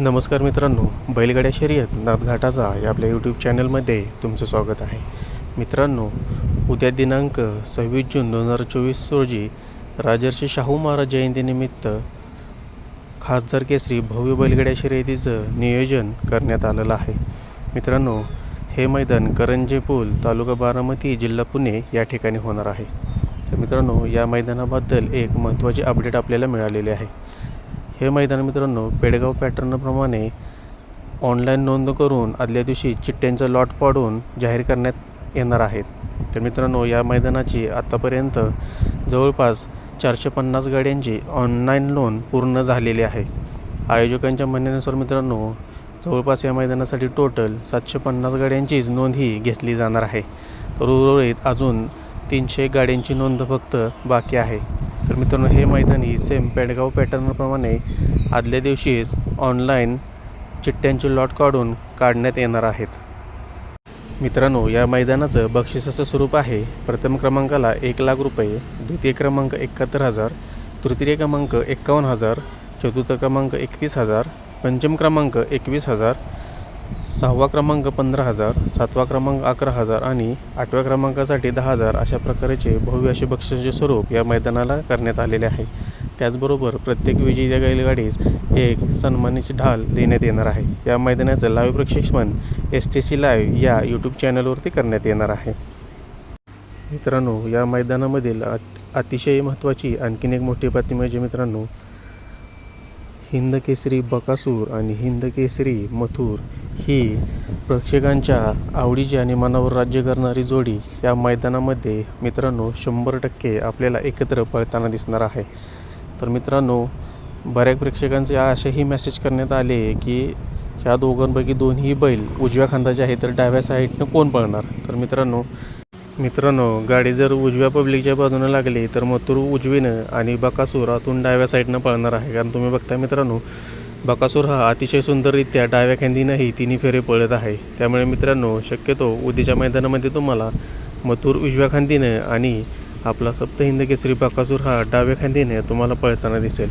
नमस्कार मित्रांनो बैलगाड्या शर्यत नाथघाटाचा या आपल्या यूट्यूब चॅनलमध्ये तुमचं स्वागत आहे. मित्रांनो उद्या दिनांक सव्वीस जून दोन हजार चोवीस रोजी राजर्षी शाहू महाराज जयंतीनिमित्त खासदार केसरी भव्य बैलगाड्या शर्यतीचं नियोजन करण्यात आलेलं आहे. मित्रांनो हे मैदान करंजे पूल तालुका बारामती जिल्हा पुणे या ठिकाणी होणार आहे. तर मित्रांनो या मैदानाबद्दल एक महत्त्वाची अपडेट आपल्याला मिळालेली आहे. हे मैदान मित्रांनो पेडगाव पॅटर्नप्रमाणे ऑनलाईन नोंद करून आदल्या दिवशी चिठ्ठ्यांचं लॉट पाडून जाहीर करण्यात येणार आहेत. तर मित्रांनो या मैदानाची आत्तापर्यंत जवळपास चारशे पन्नास गाड्यांची ऑनलाईन नोंद पूर्ण झालेली आहे. आयोजकांच्या म्हणण्यानुसार मित्रांनो जवळपास या मैदानासाठी टोटल सातशे पन्नास गाड्यांचीच नोंद ही घेतली जाणार आहे. तर उर्वरित अजून तीनशे गाड्यांची नोंद फक्त बाकी आहे. तर मित्रांनो हे मैदान ही सेम पेडगाव पॅटर्नप्रमाणे आदल्या दिवशीच ऑनलाईन चिठ्ठ्यांचे लॉट काढून काढण्यात येणार आहेत. मित्रांनो या मैदानाचं बक्षिसाचं स्वरूप आहे प्रथम क्रमांकाला एक लाख रुपये द्वितीय क्रमांक एकाहत्तर हजार तृतीय क्रमांक एक्कावन्न हजार चतुर्थ क्रमांक एकतीस हजार पंचम क्रमांक एकवीस हजार सहावा क्रमांक पंधरा हजार सातवा क्रमांक अकरा हजार आणि आठव्या क्रमांकासाठी दहा हजार अशा प्रकारचे भव्य असे बक्षिसाचे स्वरूप या मैदानाला करण्यात आलेले आहे. त्याचबरोबर प्रत्येक विजेत्या बैलगाडीस एक सन्मानाची ढाल देण्यात येणार आहे. या मैदानाचं लाईव्ह प्रक्षेपण एस टी सी लाईव्ह या यूट्यूब चॅनलवरती करण्यात येणार आहे. मित्रांनो या मैदानामधील अत अतिशय महत्त्वाची आणखीन एक मोठी बातमी म्हणजे मित्रांनो हिंद केसरी बकासूर आणि हिंद केसरी मथुर ही प्रेक्षकांच्या आवडीची आणि मनावर राज्य करणारी जोडी या मैदानामध्ये मित्रांनो शंभर टक्के आपल्याला एकत्र पळताना दिसणार आहे. तर मित्रांनो बऱ्याच प्रेक्षकांचे असेही मेसेज करण्यात आले की ह्या दोघांपैकी दोन्ही बैल उजव्या खांदाचे आहे तर डाव्या साईडनं कोण पळणार? तर मित्रांनो मित्रांनो गाडी जर उजव्या पब्लिकच्या बाजूनं लागली तर मथुर उजवीनं आणि बकासूर आतून डाव्या साईडनं पळणार आहे. कारण तुम्ही बघता मित्रांनो बकासूर हा अतिशय सुंदररित्या डाव्या खांदीनंही तिन्ही फेरे पळत आहे. त्यामुळे मित्रांनो शक्यतो उद्याच्या मैदानामध्ये तुम्हाला मथुर उजव्या खांदीनं आणि आपला सप्त हिंद केसरी बकासूर हा डाव्या खांदीने तुम्हाला पळताना दिसेल.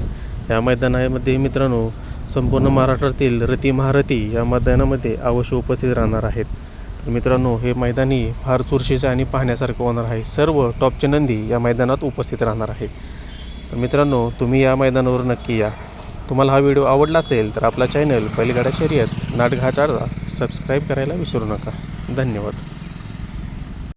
या मैदानामध्ये मित्रांनो संपूर्ण महाराष्ट्रातील रती महारथी या मैदानामध्ये अवश्य उपस्थित राहणार आहेत. तर मित्रांनो हे मैदानी फार चुरशीचं आणि पाहण्यासारखं होणार आहे. सर्व टॉपचे नंदी या मैदानात उपस्थित राहणार आहेत. तर मित्रांनो तुम्ही या मैदानावर नक्की या. तुम्हाला हा व्हिडिओ आवडला असेल तर आपला चॅनल बैलगाडा शर्यत नाटघाटाला सबस्क्राईब करायला विसरू नका. धन्यवाद.